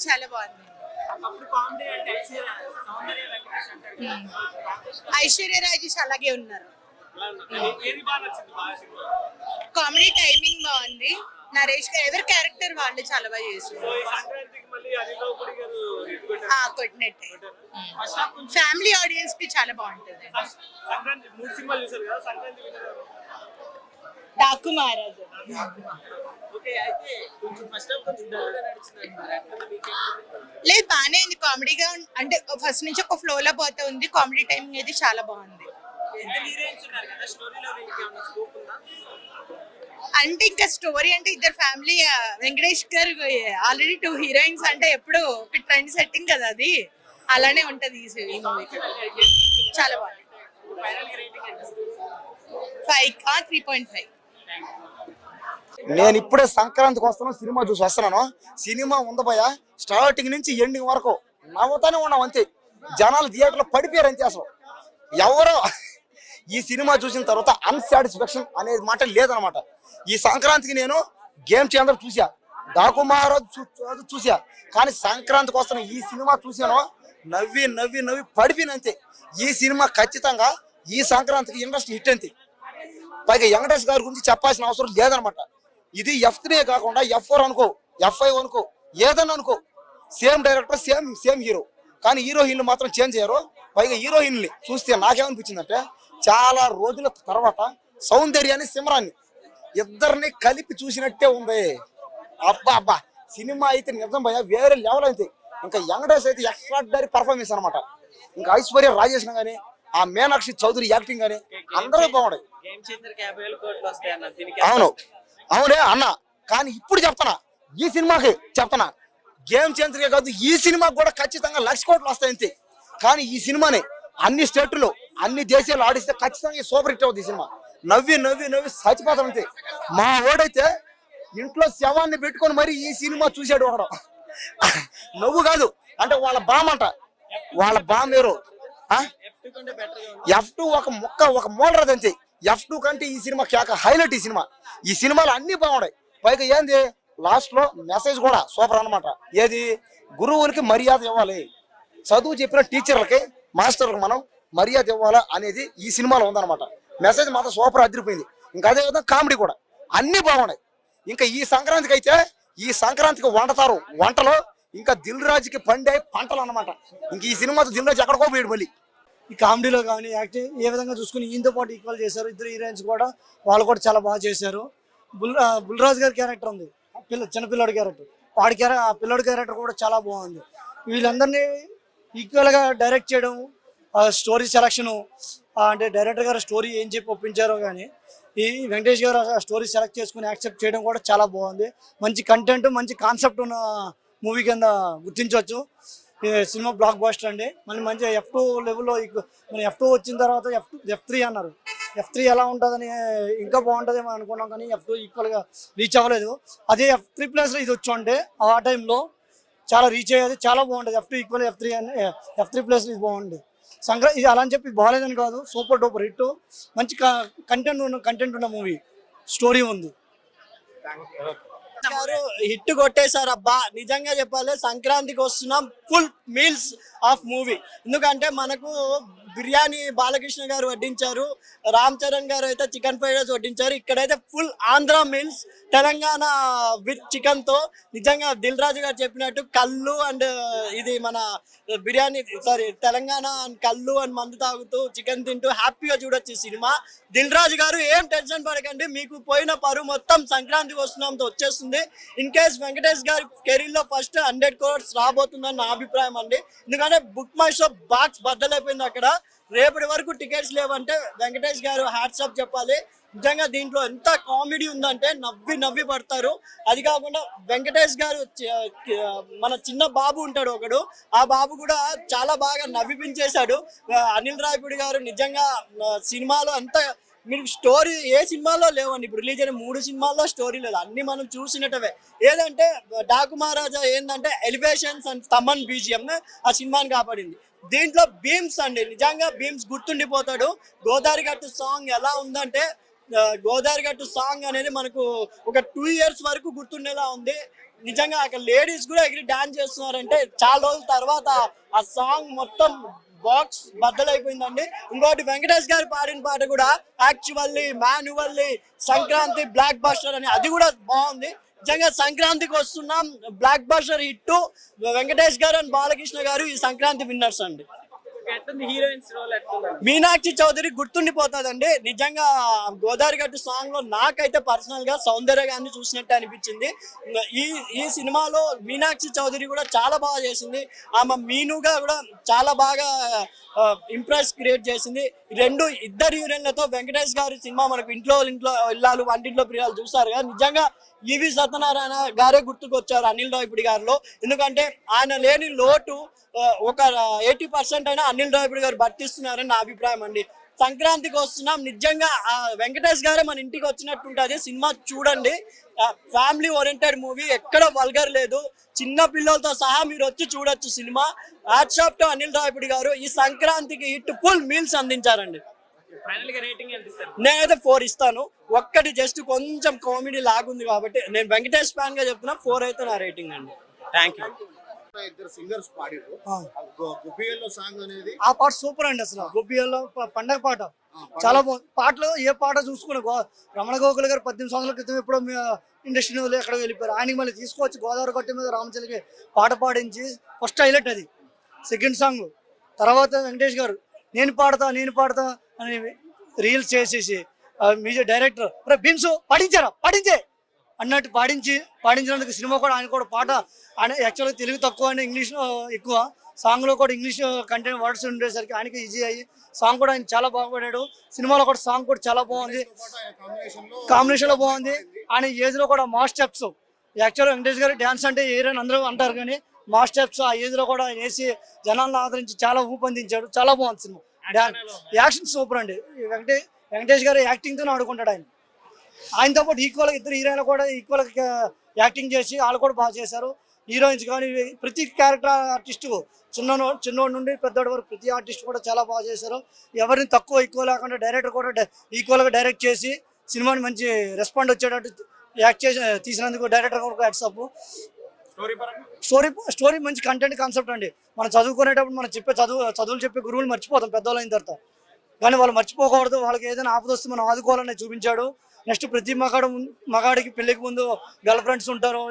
చాలా బాగుంది. ఐశ్వర్య రాజేష్ అలాగే ఉన్నారు. కామెడీ టైమింగ్ బాగుంది. నరేష్ గారు ఎవరి క్యారెక్టర్ వాళ్ళు చాలా బాగా ఆ, కొట్టినట్టే. ఫ్యామిలీ ఆడియన్స్కి చాలా బాగుంటుంది? డాకు మహారాజు. లేదు బాగానే ఉంది. కామెడీగా అంటే ఫస్ట్ నుంచి ఒక ఫ్లో లో పోతే ఉంది. కామెడీ టైమింగ్ అయితే చాలా బాగుంది. అంటే ఇంకా స్టోరీ అంటే ఇద్దరు ఫ్యామిలీ వెంకటేష్ గారు ఆల్రెడీ టూ హీరోయిన్స్ అంటే ఎప్పుడు ఒక ట్రెండ్ సెట్టింగ్ కదా అది. అలానే ఉంటది ఈ మూవీ చాలా బాగుంది. ఫైవ్ త్రీ పాయింట్ ఫైవ్ నేను ఇప్పుడే సంక్రాంతికి వస్తున్నాను సినిమా చూసి వస్తున్నాను. సినిమా ఉంది భయ స్టార్టింగ్ నుంచి ఎండింగ్ వరకు నవ్వుతానే ఉన్నాం అంతే. జనాలు థియేటర్లో పడిపోయారు అంతే అసలు. ఎవరో ఈ సినిమా చూసిన తర్వాత అన్సాటిస్ఫాక్షన్ అనేది మాట లేదనమాట. ఈ సంక్రాంతికి నేను గేమ్ చేయడం చూసా. డాకు మహారాజ్ చూ- చూసా. కానీ సంక్రాంతికి వస్తున్న ఈ సినిమా చూసాను నవ్వి నవ్వి నవ్వి పడిపోయినంతే ఈ సినిమా ఖచ్చితంగా ఈ సంక్రాంతికి ఇండస్ట్రీ హిట్ అంతే. పైగా వెంకటేష్ గారి గురించి చెప్పాల్సిన అవసరం లేదనమాట. ఇది ఎఫ్ త్రీ కాకుండా ఎఫ్ ఫోర్ అనుకో ఎఫ్ ఫైవ్ అనుకో ఏదన్నా అనుకో. Same director same same hero. కానీ హీరోయిన్లు మాత్రం చేంజ్ అయ్యారు. పైగా హీరోయిన్లు. చూస్తే నాకేమనిపించిందంటే చాలా రోజుల తర్వాత సౌందర్యాన్ని సిమరాన్ని ఇద్దరిని కలిపి చూసినట్టే ఉంది. అబ్బా అబ్బా. సినిమా అయితే నిజం భయ వేరే లెవెల్ అయితే. ఇంకా వెంకటేష్ అయితే ఎక్స్ట్రాడరీ పర్ఫార్మెన్స్ అనమాట ఇంకా ఐశ్వర్య రాజేష్ కానీ ఆ మీనాక్షి చౌదరి యాక్టింగ్ కానీ అందరూ బాగున్నాయి దీనికి అవును. అవునే అన్న. కానీ ఇప్పుడు చెప్తున్నా. ఈ సినిమాకి చెప్తున్నా. గేమ్ చేంజర్ కాదు ఈ సినిమాకి కూడా ఖచ్చితంగా లక్ష కోట్లు వస్తాయి అంతే. కానీ ఈ సినిమాని అన్ని స్టేట్లో అన్ని దేశాలు ఆడిస్తే ఖచ్చితంగా సూపర్ హిట్ అవుతుంది ఈ సినిమా. నవ్వి నవ్వి నవ్వి చచ్చిపోతాం అంతే. మా ఓడైతే ఇంట్లో శవాన్ని పెట్టుకొని మరి ఈ సినిమా చూశాడు ఒకడు. నవ్వు కాదు అంటే వాళ్ళ బామంట వాళ్ళ బామ్ వేరు. ఎఫ్ టూ ఒక ముక్క ఒక మోడర్ అంతే. ఎఫ్ టూ కంటే ఈ సినిమా కేక హైలైట్ ఈ సినిమా. ఈ సినిమాలు అన్ని బాగున్నాయి. పైగా ఏంది? లాస్ట్లో మెసేజ్ కూడా సూపర్ అన్నమాట. ఏది? గురువులకి మర్యాద ఇవ్వాలి. చదువు చెప్పిన టీచర్లకి మాస్టర్లకు మనం మర్యాద ఇవ్వాలా అనేది ఈ సినిమాలో ఉందన్నమాట. మెసేజ్ మాత్రం సూపర్ అదిరిపోయింది. ఇంకా అదేవిధంగా కామెడీ కూడా. అన్ని బాగున్నాయి. ఇంకా ఈ సంక్రాంతికి అయితే ఈ సంక్రాంతికి వండతారు వంటలో ఇంకా దిల్ రాజుకి పండే పంటలు అన్నమాట. ఇంక ఈ సినిమాతో దిల్ రాజు ఎక్కడికో పోయాడు మళ్ళీ. ఈ కామెడీలో కానీ యాక్టింగ్ ఏ విధంగా చూసుకుని ఈయనతో పాటు ఈక్వల్ చేశారు. ఇద్దరు హీరోయిన్స్ కూడా వాళ్ళు కూడా చాలా బాగా చేశారు. బుల్ బుల్రాజ్ గారి క్యారెక్టర్ ఉంది. పిల్ల చిన్నపిల్లడి క్యారెక్టర్ వాడి క్యారెక్టర్ ఆ పిల్లడి క్యారెక్టర్ కూడా చాలా బాగుంది. వీళ్ళందరినీ ఈక్వల్గా డైరెక్ట్ చేయడం స్టోరీ సెలక్షను అంటే డైరెక్టర్ గారు స్టోరీ ఏం చెప్పి ఒప్పించారో కానీ ఈ వెంకటేష్ గారు ఆ స్టోరీ సెలెక్ట్ చేసుకుని యాక్సెప్ట్ చేయడం కూడా చాలా బాగుంది. మంచి కంటెంట్ మంచి కాన్సెప్ట్ ఉన్న మూవీ కింద గుర్తించవచ్చు. సినిమా బ్లాక్ బాస్టర్ అండి. మళ్ళీ మంచిగా ఎఫ్ టూ లెవెల్లో మన ఎఫ్ టూ వచ్చిన తర్వాత ఎఫ్ టూ ఎఫ్ త్రీ అన్నారు. ఎఫ్ త్రీ ఎలా ఉంటుందని ఇంకా బాగుంటుందేమో అనుకున్నాం కానీ ఎఫ్ టూ ఈక్వల్గా రీచ్ అవ్వలేదు. అదే ఎఫ్ త్రీ ప్లస్లో ఇది వచ్చి ఉంటే ఆ టైంలో చాలా రీచ్ అయ్యేది చాలా బాగుంటుంది F two equal F three అని ఎఫ్ త్రీ ప్లస్ ఇది బాగుంది సంక్రా ఇది అలా అని చెప్పి బాగాలేదని కాదు సూపర్ డూపర్ హిట్. మంచి కంటెంట్ ఉన్న కంటెంట్ ఉన్న మూవీ స్టోరీ ఉంది. హిట్ కొట్టేశారు అబ్బా నిజంగా చెప్పాలి సంక్రాంతికి వస్తున్నాం. ఫుల్ మీల్స్ ఆఫ్ మూవీ ఎందుకంటే మనకు బిర్యానీ బాలకృష్ణ గారు వడ్డించారు రామ్ చరణ్ గారు అయితే చికెన్ ఫ్రైడ్ రైస్ వడ్డించారు ఇక్కడైతే full Andhra meals Telangana with చికెన్తో. నిజంగా దిల్ రాజు గారు చెప్పినట్టు కళ్ళు అండ్ ఇది మన బిర్యానీ సారీ తెలంగాణ అండ్ కళ్ళు అండ్ మందు తాగుతూ చికెన్ తింటూ హ్యాపీగా చూడొచ్చు సినిమా. దిల్ రాజు గారు ఏం టెన్షన్ పడకండి మీకు పోయిన పరువు మొత్తం సంక్రాంతికి వస్తున్నాంతో వచ్చేస్తుంది. ఇన్ కేస్ వెంకటేష్ గారి కెరీర్లో ఫస్ట్ హండ్రెడ్ క్రోర్స్ రాబోతుందని నా అభిప్రాయం అండి. ఎందుకంటే బుక్ మై షో బాక్స్ బద్దలైపోయింది అక్కడ. రేపటి వరకు టికెట్స్ లేవంటే వెంకటేష్ గారు హ్యాట్సాప్ చెప్పాలి. నిజంగా దీంట్లో ఎంత కామెడీ ఉందంటే నవ్వి నవ్వి పడతారు. అది కాకుండా వెంకటేష్ గారు మన చిన్న బాబు ఉంటాడు ఒకడు. ఆ బాబు కూడా చాలా బాగా నవ్విపించేశాడు. అనిల్ రాయపూడి గారు నిజంగా సినిమాలో అంతా మీరు స్టోరీ ఏ సినిమాలో లేవండి. ఇప్పుడు రిలీజ్ అయిన మూడు సినిమాల్లో స్టోరీ లేదు. అన్ని మనం చూసినట్టవే. ఏదంటే డాకు మహారాజా ఏంటంటే ఎలివేషన్స్ అండ్ తమన్ బీజిఎం ఆ సినిమాని కాపాడింది. దీంట్లో భీమ్స్ అండి. నిజంగా భీమ్స్ గుర్తుండిపోతాడు. గోదావరి గట్టు సాంగ్ ఎలా ఉందంటే గోదావరి గట్టు సాంగ్ అనేది మనకు ఒక టూ ఇయర్స్ వరకు గుర్తుండేలా ఉంది. నిజంగా అక్కడ లేడీస్ కూడా ఎగిరి డాన్స్ చేస్తున్నారంటే చాలా రోజుల తర్వాత ఆ సాంగ్ మొత్తం బాక్స్ బద్దలైపోయిందండి. ఇంకోటి వెంకటేష్ గారు పాడిన పాట కూడా actually manually Sankranti blockbuster అని అది కూడా బాగుంది. నిజంగా సంక్రాంతికి వస్తున్నాం బ్లాక్ బస్టర్ హిట్ వెంకటేష్ గారు అండ్ బాలకృష్ణ గారు ఈ సంక్రాంతి విన్నర్స్ అండి. మీనాక్షి చౌదరి గుర్తుండిపోతుందండి. నిజంగా గోదావరి గట్టు సాంగ్లో నాకైతే పర్సనల్గా సౌందర్య గారిని చూసినట్టు అనిపించింది. ఈ ఈ సినిమాలో మీనాక్షి చౌదరి కూడా చాలా బాగా చేసింది. ఆమె మీనుగా కూడా చాలా బాగా ఇంప్రెస్ క్రియేట్ చేసింది. రెండు ఇద్దరు హీరోయిన్లతో వెంకటేష్ గారి సినిమా మనకు ఇంట్లో ఇంట్లో ఇల్లాలు వంటింట్లో ప్రియాలు చూస్తారు కదా నిజంగా ఈవి సత్యనారాయణ గారే గుర్తుకొచ్చారు అనిల్ రావిపూడి గారిలో. ఎందుకంటే ఆయన లేని లోటు ఒక ఎయిటీ పర్సెంట్ అయినా అనిల్ రావిపూడి గారు భర్తిస్తున్నారని నా అభిప్రాయం అండి. సంక్రాంతికి వస్తున్నాం నిజంగా ఆ వెంకటేష్ గారే మన ఇంటికి వచ్చినట్టు ఉంటుంది సినిమా చూడండి. ఫ్యామిలీ ఓరియంటెడ్ మూవీ ఎక్కడ వల్గర్ లేదు. చిన్న పిల్లలతో సహా మీరు వచ్చి చూడొచ్చు cinema. WhatsApp to Anil Rayapudi గారు ఈ సంక్రాంతికి హిట్ ఫుల్ మీల్స్ అందించారండి. ఫైనల్గా రేటింగ్ ఎంత ఇస్తారు నేనైతే ఫోర్ ఇస్తాను. ఒక్కటి జస్ట్ కొంచెం కామెడీ లాగుంది కాబట్టి నేను వెంకటేష్ ఫ్యాన్గా చెప్తున్నా ఫోర్ అయితే నా రేటింగ్ అండి. థ్యాంక్ యూ ఇద్దరు సింగర్స్ పాడారు ఆ. గుబ్బియల్లో సాంగ్ అనేది? ఆ పాట సూపర్ అండి అసలు. గోపియల్లో ప- పండగ పాట. చాలా బాగుంది. పాటలు ఏ పాట చూసుకుని గో రమణ గోకుల గారు పద్దెనిమిది సంవత్సరాల క్రితం ఎప్పుడో ఇండస్ట్రీ వదిలి ఎక్కడ వెళ్ళిపోయారు. ఆయనకి మళ్ళీ తీసుకొచ్చి గోదావరి గట్టి మీద రామచలికి పాట పాడించి ఫస్ట్ హైలైట్ అది. సెకండ్ సాంగ్ తర్వాత వెంకటేష్ గారు నేను పాడతా నేను పాడతా అని రీల్స్ చేసేసి మ్యూజిక్ డైరెక్టర్ రే భీమ్సు పాడించారా పాడించే అన్నట్టు పాడించి పాడించినందుకు సినిమా కూడా ఆయన కూడా పాట ఆయన యాక్చువల్గా తెలుగు తక్కువ అని ఇంగ్లీష్ ఎక్కువ. సాంగ్లో కూడా ఇంగ్లీష్ కంటెంట్ వర్డ్స్ ఉండేసరికి ఆయనకి ఈజీ అయ్యి సాంగ్ కూడా ఆయన చాలా బాగుపడాడు. సినిమాలో కూడా సాంగ్ కూడా చాలా బాగుంది. కాంబినేషన్లో బాగుంది. ఆయన ఏజ్లో కూడా మాస్ స్టెప్స్. యాక్చువల్ వెంకటేష్ గారు డ్యాన్స్ అంటే ఏరని అందరూ అంటారు కానీ మాస్ స్టెప్స్ ఆ ఏజ్లో కూడా వేసి జనాలను ఆదరించి చాలా ఊపందించాడు. చాలా బాగుంది సినిమా. యాక్షన్ సూపర్ అండి. వెంకటే వెంకటేష్ గారు యాక్టింగ్ తోనే ఆడుకుంటాడు ఆయన. ఆయనతో పాటు ఈక్వల్ ఇద్దరు హీరోయిన్లు కూడా ఈక్వల్ యాక్టింగ్ చేసి వాళ్ళు కూడా బాగా చేశారు. హీరోయిన్స్ కానీ ప్రతి క్యారెక్టర్ ఆర్టిస్ట్ చిన్న చిన్నోడి నుండి పెద్దోడి వరకు ప్రతి ఆర్టిస్ట్ కూడా చాలా బాగా చేశారు. ఎవరిని తక్కువ ఎక్కువ లేకుండా డైరెక్టర్ కూడా ఈక్వల్గా డైరెక్ట్ చేసి సినిమాని మంచి రెస్పాండ్ వచ్చేటట్టు యాక్ట్ చేసి తీసినందుకు డైరెక్టర్ కూడా హ్యాట్సప్ స్టోరీ స్టోరీ మంచి కంటెంట్ కాన్సెప్ట్ అండి. మనం చదువుకునేటప్పుడు మనం చెప్పే చదువు చదువులు చెప్పే గురువులు మర్చిపోతాం పెద్దవాళ్ళు అయిన తర్వాత. కానీ వాళ్ళు మర్చిపోకూడదు వాళ్ళకి ఏదైనా ఆపద వస్తే మనం ఆదుకోవాలని చూపించాడు. నెక్స్ట్ ప్రతి మగాడు మగాడికి పెళ్ళికి ముందు గర్ల్ ఫ్రెండ్స్ ఉంటారు.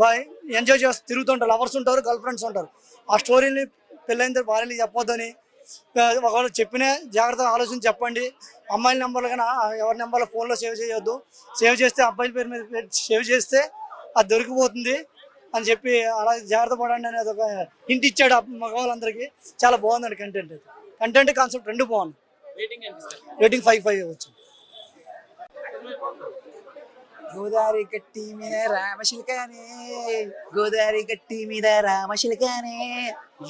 బాయ్ ఎంజాయ్ చేస్తూ తిరుగుతుంటారు లవర్స్ ఉంటారు గర్ల్ ఫ్రెండ్స్ ఉంటారు. ఆ స్టోరీని పెళ్ళైన తర్వాత భార్యలకి చెప్పొద్దని ఒకవేళ చెప్పినా జాగ్రత్త ఆలోచించి చెప్పండి. అమ్మాయిల నెంబర్లు కానీ ఎవరి నెంబర్లో ఫోన్లో సేవ్ చేయొద్దు. సేవ్ చేస్తే అబ్బాయిల పేరు మీద సేవ్ చేస్తే అది దొరికిపోతుంది. అని చెప్పి అలా జాగ్రత్త పడండి అనేది ఒక హింట్ ఇచ్చాడు మగవాళ్ళందరికీ. చాలా బాగుందండి కంటెంట్ కంటెంట్ కాన్సెప్ట్ రెండు బాగుంది రేటింగ్ ఫైవ్ ఫైవ్ ఇవ్వచ్చు గోదావరి గట్టి మీద రామశిల్కానే గోదావరి గట్టి మీద రామశిల్కానే.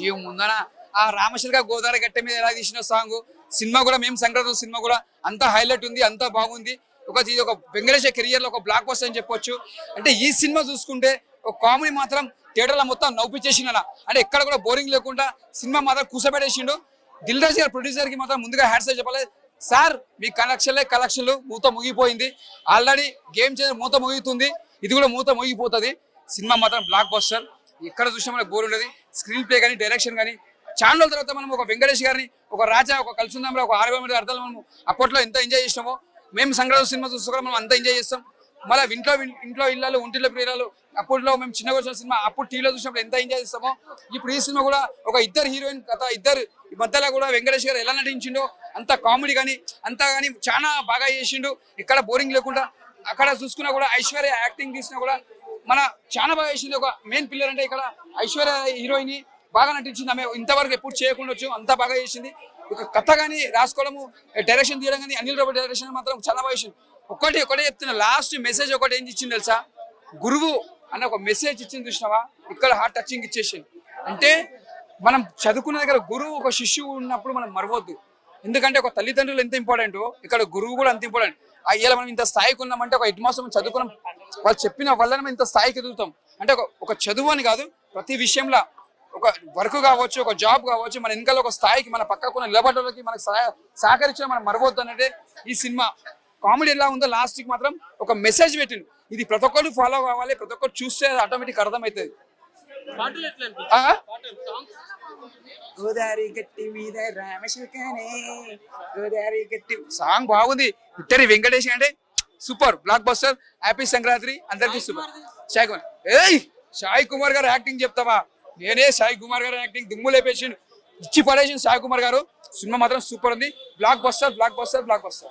ఈ ముందర ఆ రామశిల్క గోదావరి గట్టె మీద ఎలా తీసిన సాంగ్ సినిమా కూడా మేము సంక్రాంతి సినిమా కూడా అంత హైలైట్ ఉంది అంత బాగుంది. ఒక ఇది ఒక వెంకటేష్ కెరియర్లో ఒక బ్లాక్ బస్టర్ అని చెప్పొచ్చు. అంటే ఈ సినిమా చూసుకుంటే కామెడీ మాత్రం థియేటర్లో మొత్తం నవ్వుపిచ్చేసిండు అంటే ఎక్కడ కూడా బోరింగ్ లేకుండా సినిమా మాత్రం కూసబెట్టేసిండు. దిల్ రాజు గారు ప్రొడ్యూసర్కి మాత్రం ముందుగా హ్యాట్స్ చెప్పాలి. సార్ మీ కలెక్షన్లే కలెక్షన్లు మూత ముగిపోయింది ఆల్రెడీ గేమ్ చేంజర్ మూత ముగితుంది ఇది కూడా మూత ముగిపోతుంది సినిమా మాత్రం బ్లాక్ బస్టర్ ఎక్కడ చూసినా మనకు బోర్ ఉండదు. స్క్రీన్ ప్లే కానీ డైరెక్షన్ కానీ. ఛానల్ తర్వాత మనం ఒక వెంకటేష్ గారిని ఒక రాజా ఒక కలుసుందాంలో ఒక ఆరు వేల అర్థాలు మనం అప్పట్లో ఎంత ఎంజాయ్ చేసినామో. మేము సంక్రాంతి సినిమా చూస్తూ కూడా మనం అంత ఎంజాయ్ చేస్తాం. మళ్ళీ ఇంట్లో ఇంట్లో ఇళ్ళలో ఒంటిలో ప్రియరాలు అప్పట్లో మేము చిన్నగా వచ్చిన సినిమా అప్పుడు టీవీలో చూసినప్పుడు ఎంత ఎంజాయ్ చేస్తామో ఇప్పుడు ఈ సినిమా కూడా ఒక ఇద్దరు హీరోయిన్ కథ ఇద్దరు ఈ మధ్యలో కూడా వెంకటేష్ గారు ఎలా నటించిండో అంత కామెడీ కానీ అంతా కానీ చాలా బాగా చేసిండు. ఎక్కడ బోరింగ్ లేకుండా అక్కడ చూసుకున్నా కూడా ఐశ్వర్య యాక్టింగ్ తీసినా కూడా మన చాలా బాగా చేసింది ఒక మెయిన్ పిల్లర్ అంటే ఇక్కడ ఐశ్వర్య హీరోయిన్ బాగా నటించింది. ఆమె ఇంతవరకు ఎప్పుడు చేయకుండా వచ్చు అంత బాగా చేసింది. ఒక కథ కానీ రాసుకోవడము డైరెక్షన్ తీయడం కానీ అనిల్ రావు డైరెక్షన్ మాత్రం చాలా బాగా చేసింది ఒకటి ఒకటే చెప్తున్నా. లాస్ట్ మెసేజ్ ఒకటి ఏం ఇచ్చింది తెలుసా? గురువు అన్న ఒక మెసేజ్ ఇచ్చింది చూసినావా? ఇక్కడ హార్ట్ టచింగ్ ఇచ్చేసింది అంటే మనం చదువుకున్న దగ్గర గురువు ఒక శిష్యువు ఉన్నప్పుడు మనం మరవద్దు. ఎందుకంటే ఒక తల్లిదండ్రులు ఎంత ఇంపార్టెంట్ ఇక్కడ గురువు కూడా అంత ఇంపార్టెంట్ అయ్యేలా మనం ఇంత స్థాయికి ఉన్నామంటే ఒక హెడ్ మాస్టర్ మనం చదువుకున్నాం. వాళ్ళు చెప్పిన వల్లనే మనం ఇంత స్థాయికి ఎదుగుతాం. అంటే ఒక చదువు అని కాదు ప్రతి విషయంలో ఒక వర్క్ కావచ్చు ఒక జాబ్ కావచ్చు మన వెనకాల ఒక స్థాయికి మన పక్కకున్న నిలబడలకి మనకు సహాయ సహకరించిన మనం మరవద్దు అనేది ఈ సినిమా. కామెడీ ఎలా ఉందో లాస్ట్కి మాత్రం ఒక మెసేజ్ పెట్టిండు. ఇది ప్రతి ఒక్కరు ఫాలో కావాలి ప్రతి ఒక్కరు చూస్తే ఆటోమేటిక్ అర్థమవుతుంది. గోదావరి గట్టి మీద రామశిల్కనే గోదావరి గట్టి సాంగ్ బాగుంది. ఇద్దరి వెంకటేష్ అంటే super. Blockbuster happy Sankranti అందరికీ సూపర్. సాయి కుమార్ ఏయ్! సాయి కుమార్ గారు యాక్టింగ్ చెప్తావా? నేనే సాయి కుమార్ గారు యాక్టింగ్ దుమ్ము లేపేసి ఇచ్చి పడేసిన సాయి కుమార్ గారు. సినిమా మాత్రం సూపర్ ఉంది. Blockbuster blockbuster blockbuster